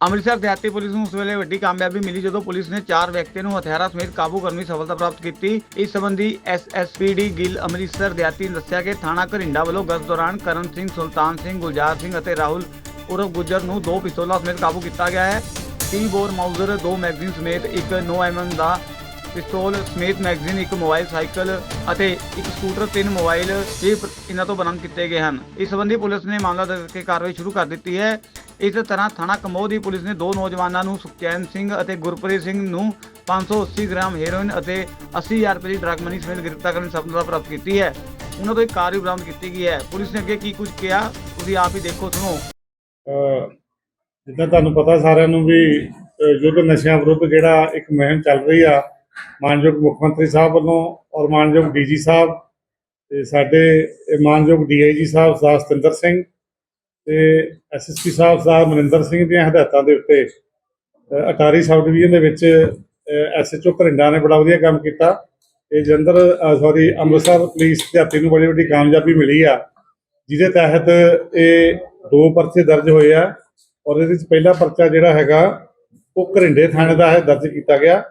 ਅੰਮ੍ਰਿਤਸਰ ਦਿਹਾਤੀ ਪੁਲਿਸ ਨੂੰ ਉਸ ਵੇਲੇ ਵੱਡੀ ਕਾਮਯਾਬੀ ਮਿਲੀ ਜਦੋਂ ਪੁਲਿਸ ਨੇ ਚਾਰ ਵਿਅਕਤੀਆਂ ਨੂੰ ਹਥਿਆਰਾਂ ਸਮੇਤ ਕਾਬੂ ਕਰਨ ਦੀ ਸਫਲਤਾ ਪ੍ਰਾਪਤ ਕੀਤੀ। ਇਸ ਸੰਬੰਧੀ ਐਸਐਸਪੀਡੀ ਗਿੱਲ ਅੰਮ੍ਰਿਤਸਰ ਦਿਹਾਤੀ ਨੇ ਦੱਸਿਆ ਕਿ ਥਾਣਾ ਘਰਿੰਡਾ ਵੱਲੋਂ ਗਸ਼ਤ ਦੌਰਾਨ ਕਰਨ ਸਿੰਘ, ਸੁਲਤਾਨ ਸਿੰਘ, ਗੁਲਜ਼ਾਰ ਸਿੰਘ ਅਤੇ ਰਾਹੁਲ ਉਰਫ ਗੁੱਜਰ ਨੂੰ ਦੋ ਪਿਸਤੌਲਾਂ ਸਮੇਤ ਕਾਬੂ ਕੀਤਾ ਗਿਆ ਹੈ। 30 ਬੋਰ ਮਾਊਜ਼ਰ, ਦੋ ਮੈਗਜ਼ੀਨ ਸਮੇਤ ਇੱਕ 9 ਐਮਐਮ ਦਾ ਪਿਸਤੌਲ ਸਮੇਤ ਮੈਗਜ਼ੀਨ, ਇੱਕ ਮੋਬਾਈਲ ਸਾਈਕਲ ਅਤੇ ਇੱਕ ਸਕੂਟਰ, ਤਿੰਨ ਮੋਬਾਈਲ ਚਿਪ ਇਹਨਾਂ ਤੋਂ ਬਰਾਮਦ ਕੀਤੇ ਗਏ ਹਨ। ਇਸ ਸੰਬੰਧੀ ਪੁਲਿਸ ਨੇ ਮਾਮਲਾ ਦਰਜ ਕਰਕੇ ਕਾਰਵਾਈ ਸ਼ੁਰੂ ਕਰ ਦਿੱਤੀ ਹੈ। ਇਸ ਤਰ੍ਹਾਂ ਥਾਣਾ ਕਮੋਹ ਦੀ ਪੁਲਿਸ ਨੇ ਦੋ ਨੌਜਵਾਨਾਂ ਨੂੰ ਸੁਖਚੈਨ ਸਿੰਘ ਅਤੇ ਗੁਰਪ੍ਰੀਤ ਸਿੰਘ ਨੂੰ 580 ਗ੍ਰਾਮ ਹੈਰੋਇਨ ਅਤੇ 80000 ਰੁਪਏ ਦੀ ਡਰਗ ਮਨੀ ਸਮੇਤ ਗ੍ਰਿਫਤਾਰ ਕਰਨ ਦੀ ਸਫਲਤਾ ਪ੍ਰਾਪਤ ਕੀਤੀ ਹੈ। ਉਹਨਾਂ ਤੋਂ ਇੱਕ ਕਾਰ ਵੀ ਬਰਾਮਦ ਕੀਤੀ ਗਈ ਹੈ। ਪੁਲਿਸ ਨੇ ਅੱਗੇ ਕੀ ਕੁਝ ਕਿਹਾ, ਤੁਸੀਂ ਆਪ ਹੀ ਦੇਖੋ, ਸੁਣੋ। ਅਹ, ਜਿੱਦਾਂ ਤੁਹਾਨੂੰ ਪਤਾ ਸਾਰਿਆਂ ਨੂੰ ਵੀ, ਅਹ, ਯੁੱਧ ਨਸ਼ਿਆਂ ਵਿਰੁੱਧ ਜਿਹੜਾ ਇੱਕ ਮੁਹਿੰਮ ਚੱਲ ਰਹੀ ਆ, ਮਾਨਯੋਗ ਮੁੱਖ ਮੰਤਰੀ ਸਾਹਿਬ ਵੱਲੋਂ ਔਰ ਮਾਨਯੋਗ ਡੀਜੀ ਸਾਹਿਬ ਤੇ ਸਾਡੇ ਇਹ ਮਾਨਯੋਗ ਡੀਆਈਜੀ ਸਾਹਿਬ ਸਰਦਾਰ ਸਤਿੰਦਰ ਸਿੰਘ ਤੇ ਐਸਐਸਪੀ ਸਾਹਿਬ ਸਰਦਾਰ ਮਨਿੰਦਰ ਸਿੰਘ ਦੀਆਂ ਹਦਾਇਤਾਂ ਦੇ ਉੱਤੇ ਅਟਾਰੀ ਸਬ ਡਿਵੀਜ਼ਨ ਦੇ ਵਿੱਚ ਐਸਐਚਓ ਘਰਿੰਡਾ ਨੇ ਬੜਾ ਵਧੀਆ ਕੰਮ ਕੀਤਾ। ਇਹ ਜਲੰਧਰ ਸੌਰੀ, ਅੰਮ੍ਰਿਤਸਰ ਪੁਲਿਸ ਦਿਹਾਤੀ ਨੂੰ ਬੜੀ ਵੱਡੀ ਕਾਮਯਾਬੀ ਮਿਲੀ ਆ, ਜਿਹਦੇ ਤਹਿਤ ਇਹ ਦੋ ਪਰਚੇ ਦਰਜ ਹੋਏ ਆ ਔਰ ਇਹਦੇ ਵਿੱਚ ਪਹਿਲਾ ਪਰਚਾ ਜਿਹੜਾ ਹੈਗਾ, ਉਹ ਘਰਿੰਡੇ ਥਾਣੇ ਦਾ ਹੈ, ਦਰਜ ਕੀਤਾ ਗਿਆ,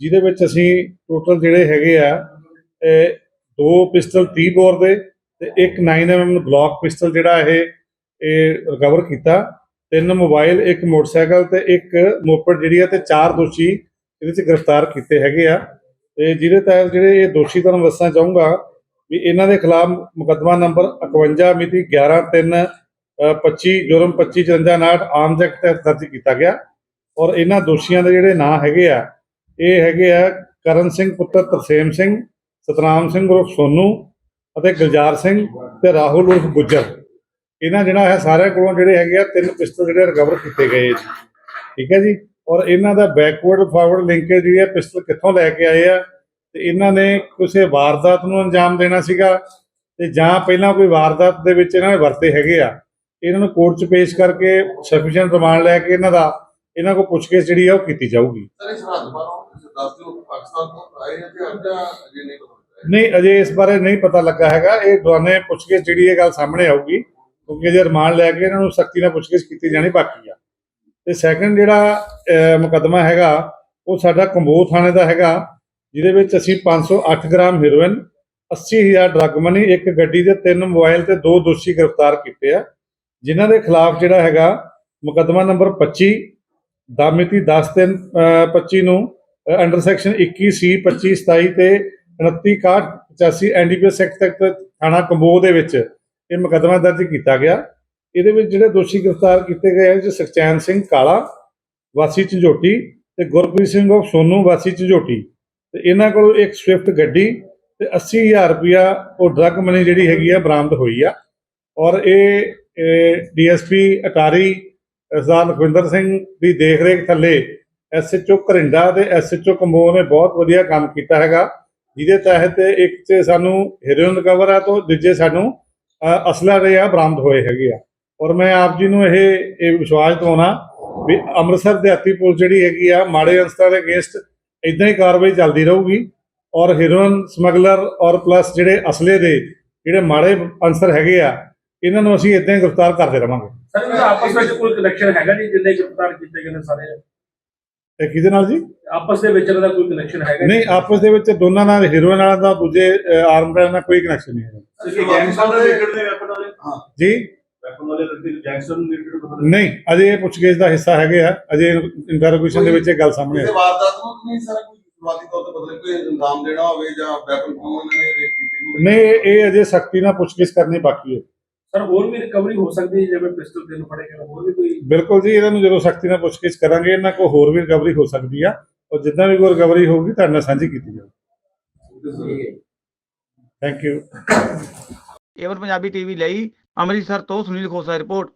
ਜਿਹਦੇ ਵਿੱਚ ਅਸੀਂ ਟੋਟਲ ਜਿਹੜੇ ਹੈਗੇ ਆ ਦੋ ਪਿਸਟਲ 30 ਬੋਰ ਦੇ ਤੇ ਇੱਕ 9mm ਗਲੌਕ ਪਿਸਟਲ ਜਿਹੜਾ ਇਹ ਇਹ ਰਿਕਵਰ ਕੀਤਾ। ਤਿੰਨ ਮੋਬਾਈਲ ਇੱਕ ਮੋਟਰਸਾਈਕਲ ਤੇ ਇੱਕ ਮੋਪੜ ਜਿਹੜੀ ਆ ਤੇ ਚਾਰ ਦੋਸ਼ੀ ਇਹਦੇ 'ਚ ਗ੍ਰਿਫਤਾਰ ਕੀਤੇ ਹੈਗੇ ਆ। ਤੇ ਜਿਹਦੇ ਤਹਿਤ ਜਿਹੜੇ ਇਹ ਦੋਸ਼ੀ ਤੁਹਾਨੂੰ ਦੱਸਣਾ ਚਾਹੂੰਗਾ ਵੀ ਇਹਨਾਂ ਦੇ ਖਿਲਾਫ ਮੁਕੱਦਮਾ ਨੰਬਰ 51 ਮਿਤੀ 11 3 25 ਜੁਰਮ 25 54 ਆਮ ਜੈਕਟ ਤਹਿਤ ਦਰਜ ਕੀਤਾ ਗਿਆ। ਔਰ ਇਹਨਾਂ ਦੋਸ਼ੀਆਂ ਦੇ ਜਿਹੜੇ ਨਾਂ ਹੈਗੇ ਆ, ਇਹ ਹੈਗੇ ਆ ਕਰਨ ਸਿੰਘ ਪੁੱਤਰ ਤਰਸੇਮ ਸਿੰਘ, ਸਤਨਾਮ ਸਿੰਘ ਉਰਫ ਸੋਨੂ ਅਤੇ ਗੁਲਜ਼ਾਰ ਸਿੰਘ ਤੇ ਰਾਹੁਲ ਉਰਫ ਗੁੱਜਰ। ਇਹਨਾਂ ਜਿਹੜਾ ਹੈ ਸਾਰਿਆਂ ਕੋਲੋਂ ਜਿਹੜੇ ਹੈਗੇ ਆ ਤਿੰਨ ਪਿਸਤਲ ਜਿਹੜੇ ਰਿਕਵਰ ਕੀਤੇ ਗਏ ਜੀ। ਠੀਕ ਹੈ ਜੀ? ਔਰ ਇਹਨਾਂ ਦਾ ਬੈਕਵਰਡ ਫਾਰਵਰਡ ਲਿੰਕੇਜ ਜਿਹੜੀ ਹੈ ਪਿਸਤਲ ਕਿੱਥੋਂ ਲੈ ਕੇ ਆਏ ਆ? ਤੇ ਇਹਨਾਂ ਨੇ ਕਿਸੇ ਵਾਰਦਾਤ ਨੂੰ ਅੰਜਾਮ ਦੇਣਾ ਸੀਗਾ? ਤੇ ਜਾਂ ਪਹਿਲਾਂ ਕੋਈ ਵਾਰਦਾਤ ਦੇ ਵਿੱਚ ਇਹਨਾਂ ਨੇ ਵਰਤੇ ਹੈਗੇ ਆ? ਇਹਨਾਂ ਨੂੰ ਕੋਰਟ 'ਚ ਪੇਸ਼ ਕਰਕੇ ਸਫੀਸ਼ੀਐਂਟ ਰਿਮਾਂਡ ਲੈ ਕੇ ਇਹਨਾਂ ਦਾ ਇਹਨਾਂ ਕੋਲ ਪੁੱਛਗਿੱਛ ਜਿਹੜੀ ਆ ਉਹ ਕੀਤੀ ਜਾਊਗੀ। ਸਰ ਨਹੀਂ ਅਜੇ ਇਸ ਬਾਰੇ ਨਹੀਂ ਪਤਾ ਲੱਗਾ ਹੈਗਾ। ਇਹ ਦੌਰਾਨੇ ਪੁੱਛਗਿੱਛ ਜਿਹੜੀ ਇਹ ਗੱਲ ਸਾਹਮਣੇ ਆਊਗੀ। ਕਿਉਂਕਿ ਜੇ ਰਿਮਾਂਡ ਲੈ ਕੇ ਇਹਨਾਂ ਨੂੰ ਸਖਤੀ ਨਾਲ ਪੁੱਛਗਿੱਛ ਕੀਤੀ ਜਾਣੀ ਬਾਕੀ ਆ। ਤੇ ਸੈਕੰਡ ਜਿਹੜਾ ਅਹ, ਮੁਕੱਦਮਾ ਹੈਗਾ ਉਹ ਸਾਡਾ ਕੰਬੋਹ ਥਾਣੇ ਦਾ ਹੈਗਾ ਜਿਹਦੇ ਵਿੱਚ ਅਸੀਂ 508 ਗ੍ਰਾਮ ਹੈਰੋਇਨ 80000 ਡਰੱਗ ਮਨੀ ਇੱਕ ਗੱਡੀ ਦੇ ਤਿੰਨ ਮੋਬਾਈਲ ਤੇ ਦੋ ਦੋਸ਼ੀ ਗ੍ਰਿਫਤਾਰ ਕੀਤੇ ਆ। ਜਿਨ੍ਹਾਂ ਦੇ ਖਿਲਾਫ ਜਿਹੜਾ ਹੈਗਾ ਮੁਕੱਦਮਾ ਨੰਬਰ 25 ਦਾਮਿਤੀ 10 3 25 ਨੂੰ ਅੰਡਰ ਸੈਕਸ਼ਨ 21 ਸੀ 25 27 ਤੇ 29 61 85 ਐਨਡੀਪੀਐਸ ਐਕਟ ਤੱਕ ਥਾਣਾ ਕੰਬੋਹ ਦੇ ਵਿੱਚ ਇਹ ਮੁਕੱਦਮਾ ਦਰਜ ਕੀਤਾ ਗਿਆ। ਇਹਦੇ ਵਿੱਚ ਜਿਹੜੇ ਦੋਸ਼ੀ ਗ੍ਰਿਫਤਾਰ ਕੀਤੇ ਗਏ ਹਨ ਜੀ ਸੁਖਚੈਨ ਸਿੰਘ ਕਾਲਾ, ਵਾਸੀ ਝੰਜੋਟੀ ਤੇ ਗੁਰਪ੍ਰੀਤ ਸਿੰਘ ਉਹ ਸੋਨੂ, ਵਾਸੀ ਝੰਜੋਟੀ। ਤੇ ਇਹਨਾਂ ਕੋਲੋਂ ਇੱਕ ਸਵਿਫਟ ਗੱਡੀ ਤੇ 80000 ਰੁਪਇਆ ਉਹ ਡਰੱਗ ਮਨੀ ਜਿਹੜੀ ਹੈਗੀ ਆ, ਬਰਾਮਦ ਹੋਈ ਆ। ਔਰ ਇਹ ਡੀਐਸਪੀ ਅਟਾਰੀ, ਸਰਦਾਰ ਲਖਵਿੰਦਰ ਸਿੰਘ ਦੀ ਦੇਖਰੇਖ ਥੱਲੇ ਐਸਐਚਓ ਘਰਿੰਡਾ ਤੇ ਐਸਐਚਓ ਕੰਬੋ ਨੇ ਬਹੁਤ ਵਧੀਆ ਕੰਮ ਕੀਤਾ ਹੈਗਾ। ਜਿਹਦੇ ਤਹਿਤ ਇੱਕ 'ਚ ਸਾਨੂੰ ਹੀਰੋਇਨ ਰਿਕਵਰ ਆ, ਤੋਂ ਦੂਜੇ ਸਾਨੂੰ ਅਸਲਾ ਜਿਹੜੇ ਆ, ਬਰਾਮਦ ਹੋਏ ਹੈਗੇ ਆ। ਔਰ ਮੈਂ ਆਪ ਜੀ ਨੂੰ ਇਹ ਇਹ ਵਿਸ਼ਵਾਸ ਦਿਵਾਉਣਾ ਵੀ ਅੰਮ੍ਰਿਤਸਰ ਦਿਹਾਤੀ ਪੁਲਿਸ ਜਿਹੜੀ ਹੈਗੀ ਆ, ਮਾੜੇ ਅੰਸਰਾਂ ਦੇ ਅਗੇਂਸਟ ਇਦਾਂ ਹੀ ਕਾਰਵਾਈ ਚੱਲਦੀ ਰਹੂਗੀ। ਔਰ ਹੀਰੋਇਨ ਸਮਗਲਰ ਔਰ ਪਲੱਸ ਜਿਹੜੇ ਅਸਲੇ ਦੇ, ਜਿਹੜੇ ਮਾੜੇ ਅੰਸਰ ਹੈਗੇ ਆ, ਇਹਨਾਂ ਨੂੰ ਅਸੀਂ ਇਦਾਂ ਹੀ ਗ੍ਰਿਫਤਾਰ ਕਰਦੇ ਰਵਾਂਗੇ। ਸਰ, ਇਹਨਾਂ ਆਪਸ ਵਿੱਚ ਕੋਈ ਕਨੈਕਸ਼ਨ ਹੈਗਾ ਜੀ, ਜਿੰਨੇ ਗ੍ਰਿਫਤਾਰ ਕੀਤੇ ਗਏ ਨੇ ਸਾਰੇ? ਤੇ ਕਿਹਦੇ ਨਾਲ ਜੀ? ਆਪਸ ਦੇ ਵਿੱਚ ਇਹਨਾਂ ਦਾ ਕੋਈ ਕਨੈਕਸ਼ਨ ਹੈਗਾ ਨਹੀਂ ਆਪਸ ਦੇ ਵਿੱਚ ਦੋਨਾਂ ਨਾਲ ਹੀਰੋਇਨ ਵਾਲਾ ਦਾ ਦੂਜੇ ਆਰਮ ਨਾਲ ਕੋਈ ਕਨੈਕਸ਼ਨ ਨਹੀਂ ਹੈ ਕਿ ਗੈਂਗਸਟਰ ਦੇ ਰਿਲੇਟਡ ਨੇ ਵੈਪਨ ਵਾਲੇ? ਹਾਂ। ਜੀ? ਵੈਪਨ ਵਾਲੇ ਰਿਲੇਟਡ ਗੈਂਗਸਟਰ ਨੂੰ ਰਿਲੇਟਡ ਪਤਾ ਨਹੀਂ ਅਜੇ ਇਹ ਪੁੱਛਗਿੱਛ ਦਾ ਹਿੱਸਾ ਹੈਗੇ ਆ। ਅਜੇ ਇੰਟਰੋਗੇਸ਼ਨ ਦੇ ਵਿੱਚ ਇਹ ਗੱਲ ਸਾਹਮਣੇ ਆਈ ਵਾਰਦਾਤ ਨੂੰ ਤਾਂ ਨਹੀਂ ਸਾਰਾ ਕੋਈ ਸ਼ੁਰੂਆਤੀ ਤੌਰ ਤੇ ਬਦਲੇ ਕੋਈ ਇੰਤਜ਼ਾਮ ਦੇਣਾ ਹੋਵੇ ਜਾਂ ਵੈਪਨ ਕਿਉਂ ਇਹਨਾਂ ਨੇ ਰੇਟ ਕੀਤੀ ਹੋਵੇ ਨਹੀਂ ਇਹ- ਇਹ ਅਜੇ ਸਖਤੀ ਨਾਲ ਪੁੱਛਗਿੱਛ ਕਰਨੀ ਬਾਕੀ ਹੈ। ਸਰ ਹੋਰ ਵੀ ਰਿਕਵਰੀ ਹੋ ਸਕਦੀ ਹੈ ਜਿਵੇਂ ਪਿਸਟਲ ਤਿੰਨ ਫੜੇ ਗਏ ਨੇ, ਹੋਰ ਵੀ ਕੋਈ ਬਿਲਕੁਲ ਜੀ ਇਹਨਾਂ ਨੂੰ ਜਦੋਂ ਸਖਤੀ ਨਾਲ ਪੁੱਛਗਿੱਛ ਕਰਾਂਗੇ ਇਹਨਾਂ ਕੋਲ ਹੋਰ ਵੀ ਰਿਕਵਰੀ ਹੋ ਸਕਦੀ ਆ। ਔਰ ਜਿੱਦਾਂ ਵੀ ਕੋਈ ਰਿਕਵਰੀ ਹੋਊਗੀ ਤੁਹਾਡੇ ਨਾਲ ਸਾਂਝੀ ਕੀਤੀ ਜਾਊਗੀ thank you A one Punjabi TV ਲਈ ਅੰਮ੍ਰਿਤਸਰ ਤੋਂ ਸੁਨੀਲ ਖੋਸਾ ਦੀ ਰਿਪੋਰਟ।